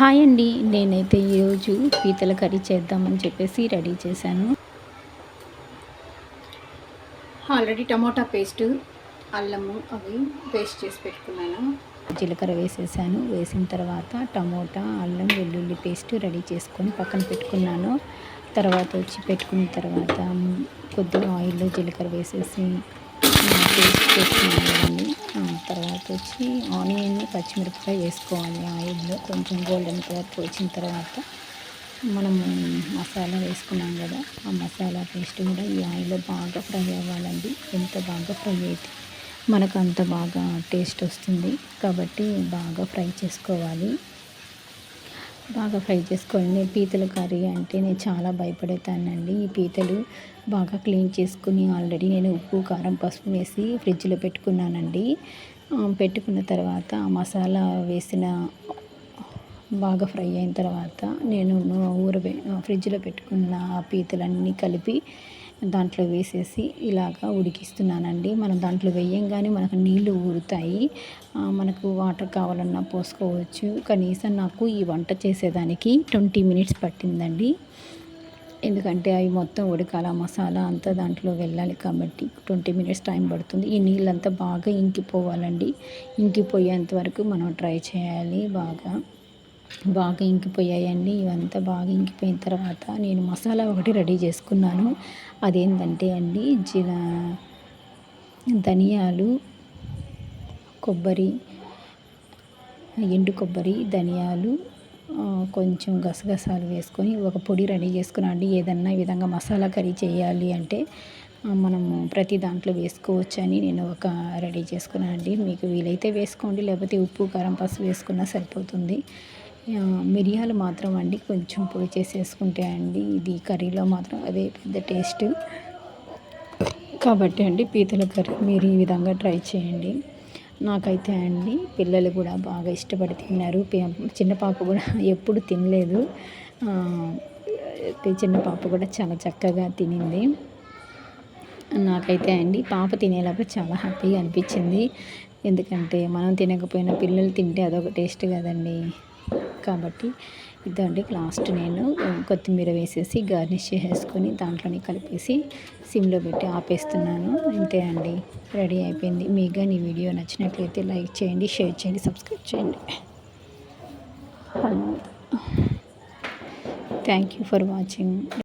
Hi అండి నేనైతే ఈరోజు పీతల కర్రీ చేద్దామని చెప్పేసి రెడీ చేశాను. ఆల్రెడీ టమోటా పేస్ట్ అల్లము అవి పేస్ట్ చేసి పెట్టుకున్నాను. జీలకర్ర వేసేసాను వేసిన తర్వాత టమోటా అల్లం వెల్లుల్లి పేస్ట్ రెడీ చేసుకొని పక్కన పెట్టుకున్నాను. తర్వాత వచ్చి పెట్టుకున్న తర్వాత కొద్దిగా ఆయిల్లో జీలకర్ర వేసేసి పేస్ట్ చేసుకున్నాను. తీసుకొచ్చి వచ్చి ఆనియన్ పచ్చిమిరపకాయ వేసుకోవాలి. ఆయిల్లో కొంచెం గోల్డెన్ కలర్ వచ్చిన తర్వాత మనము మసాలా వేసుకున్నాం కదా ఆ మసాలా పేస్ట్ కూడా ఈ ఆయిల్లో బాగా ఫ్రై అవ్వాలండి. ఎంత బాగా ఫ్రై అయితే మనకు అంత బాగా టేస్ట్ వస్తుంది. కాబట్టి బాగా ఫ్రై చేసుకోవాలి. బాగా ఫ్రై చేసుకోండి పీతల కర్రీ అంటే నేను చాలా భయపడేతానండి. ఈ పీతలు బాగా క్లీన్ చేసుకుని ఆల్రెడీ నేను ఉప్పు కారం పసుపు వేసి ఫ్రిడ్జ్లో పెట్టుకున్నానండి. పెట్టుకున్న తర్వాత మసాలా వేసిన బాగా ఫ్రై అయిన తర్వాత నేను ఊరబె ఫ్రిడ్జ్లో పెట్టుకున్న పీతలన్నీ కలిపి దాంట్లో వేసేసి ఇలాగా ఉడికిస్తున్నానండి. మనం దాంట్లో వేయంగానే మనకు నీళ్ళు ఊరుతాయి. మనకు వాటర్ కావాలన్నా పోసుకోవచ్చు. కనీసం నాకు ఈ వంట చేసేదానికి ట్వంటీ మినిట్స్ పట్టిందండి. ఎందుకంటే అవి మొత్తం ఉడకాల మసాలా అంతా దాంట్లో వెళ్ళాలి కాబట్టి ట్వంటీ మినిట్స్ టైం పడుతుంది. ఈ నీళ్ళంతా బాగా ఇంకిపోవాలండి. ఇంకిపోయేంత వరకు మనం ట్రై చేయాలి బాగా. బాగా ఇంకిపోయాయండి. ఇవంతా బాగా ఇంకిపోయిన తర్వాత నేను మసాలా ఒకటి రెడీ చేసుకున్నాను. అదేంటంటే అండి జీల ధనియాలు కొబ్బరి ఎండు కొబ్బరి ధనియాలు కొంచెం గసగసాలు వేసుకొని ఒక పొడి రెడీ చేసుకున్నాను అండి. ఏదన్నా ఈ విధంగా మసాలా కర్రీ చేయాలి అంటే మనము ప్రతి దాంట్లో వేసుకోవచ్చు అని నేను ఒక రెడీ చేసుకున్నాను అండి. మీకు వీలైతే వేసుకోండి లేకపోతే ఉప్పు కారం పసుపు వేసుకున్నా సరిపోతుంది. మిరియాలు మాత్రం అండి కొంచెం పొడి చేసేసుకుంటే అండి ఇది కర్రీలో మాత్రం అదే పెద్ద టేస్ట్. కాబట్టి అండి పీతల కర్రీ మీరు ఈ విధంగా ట్రై చేయండి. నాకైతే అండి పిల్లలు కూడా బాగా ఇష్టపడి తిన్నారు. చిన్న పాప కూడా ఎప్పుడు తినలేదు. చిన్న పాప కూడా చాలా చక్కగా తినింది. నాకైతే అండి పాప తినేటప్పుడు చాలా హ్యాపీగా అనిపించింది. ఎందుకంటే మనం తినకపోయినా పిల్లలు తింటే అదొక టేస్ట్ కదండి. కాబట్టి ఇదండి లాస్ట్ నేను కొత్తిమీర వేసేసి గార్నిష్ చేసుకొని దాంట్లోనే కలిపేసి సిమ్లో పెట్టి ఆపేస్తున్నాను. అంతే అండి రెడీ అయిపోయింది. మీకు కానీ వీడియో నచ్చినట్లయితే లైక్ చేయండి షేర్ చేయండి సబ్స్క్రైబ్ చేయండి. Thank you for watching.